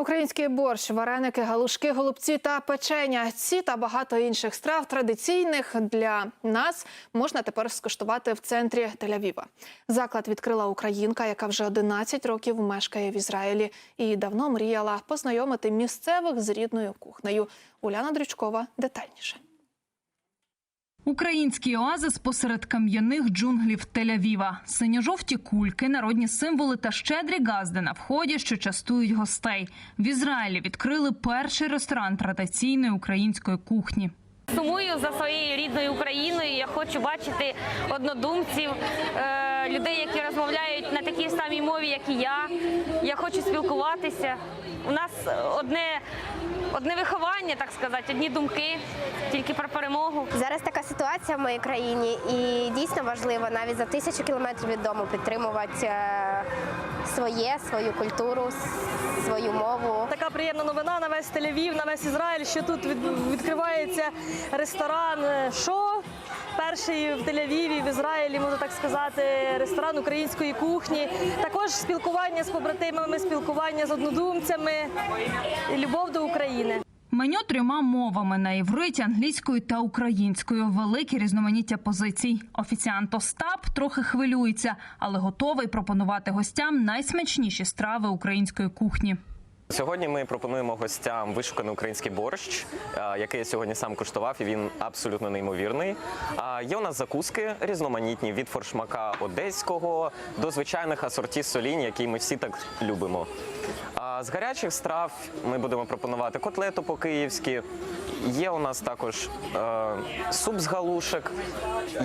Український борщ, вареники, галушки, голубці та печення. Ці та багато інших страв традиційних для нас можна тепер скуштувати в центрі Тель-Авіва. Заклад відкрила українка, яка вже 11 років мешкає в Ізраїлі і давно мріяла познайомити місцевих з рідною кухнею. Уляна Дрючкова детальніше. Український оазис посеред кам'яних джунглів Тель-Авіва. Синьо-жовті кульки, народні символи та щедрі газди на вході, що частують гостей. В Ізраїлі відкрили перший ресторан традиційної української кухні. Сумую за своєю рідною Україною. Я хочу бачити однодумців, е, людей, які розмовляють на такій самій мові, як і я. Я хочу спілкуватися. У нас одне, одне виховання, так сказати, одні думки, тільки про перемогу. Зараз така ситуація в моїй країні, і дійсно важливо навіть за тисячу кілометрів від дому підтримувати е, своє, свою культуру, свою мову. Така приємна новина на весь Тель-Авів, на весь Ізраїль, що тут від- відкривається ресторан е, «Шо». Перший в Тель-Авіві, в Ізраїлі, можна так сказати, ресторан української кухні. Також спілкування з побратимами, спілкування з однодумцями, любов до України. Меню трьома мовами на івриті, англійською та українською. Велике різноманіття позицій. Офіціант Остап трохи хвилюється, але готовий пропонувати гостям найсмачніші страви української кухні. Сьогодні ми пропонуємо гостям вишуканий український борщ, е, який я сьогодні сам куштував, і він абсолютно неймовірний. Є у нас закуски різноманітні від форшмака одеського до звичайних асорті солінь, які ми всі так любимо. З гарячих страв ми будемо пропонувати котлету по-київськи. Є у нас також е, суп з галушек,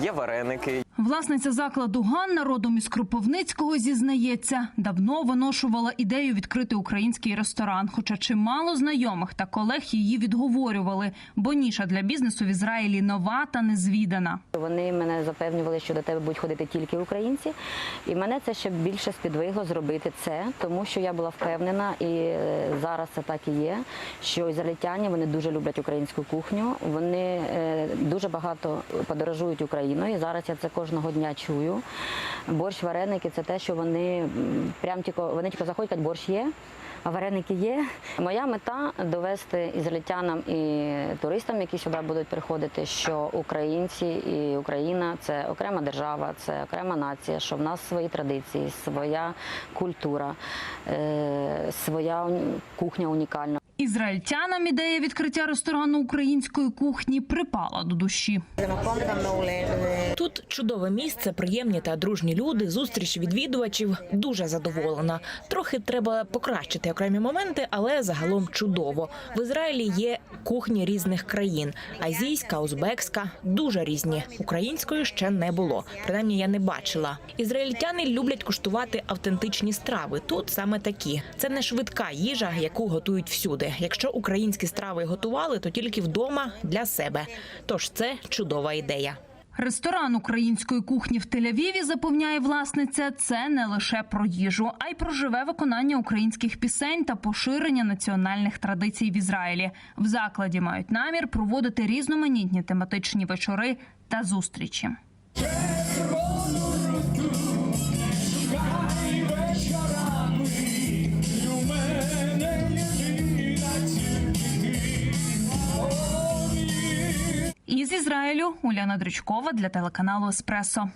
є вареники, Власниця закладу Ганна родом із Кропивницького зізнається, давно виношувала ідею відкрити український ресторан. Хоча чимало знайомих та колег її відговорювали, бо ніша для бізнесу в Ізраїлі нова та незвідана. Вони мене запевнювали, що до тебе будуть ходити тільки українці, і мене це ще більше спідвигло зробити це, тому що я була впевнена, і е, зараз це так і є. Що ізраїльтяни вони дуже люблять українську кухню. Вони е, дуже багато подорожують Україною. І зараз я це кожного дня чую. Борщ, вареники це те, що вони прям тільки вони тільки заходять, борщ є. А вареники є. Моя мета довести ізраїльтянам і туристам, які сюди будуть приходити, що українці і Україна це окрема держава, це окрема нація, що в нас свої традиції, своя культура, е, своя кухня унікальна. Ізраїльтянам ідея відкриття ресторану української кухні припала до душі. Тут чудове місце, приємні та дружні люди, зустріч відвідувачів. Дуже задоволена. Трохи треба покращити окремі моменти, але загалом чудово. В Ізраїлі є кухні різних країн: азійська, узбекська, дуже різні. Української ще не було. Принаймні я не бачила. Ізраїльтяни люблять куштувати автентичні страви. Тут саме такі. Це не швидка їжа, яку готують всюди. Якщо українські страви готували, то тільки вдома для себе. Тож це чудова ідея. Ресторан української кухні в Тель-Авіві, запевняє власниця, це не лише про їжу, а й про живе виконання українських пісень та поширення національних традицій в Ізраїлі. В закладі мають намір проводити різноманітні тематичні вечори та зустрічі. Із Ізраїлю Уляна Дрючкова для телеканалу Еспресо.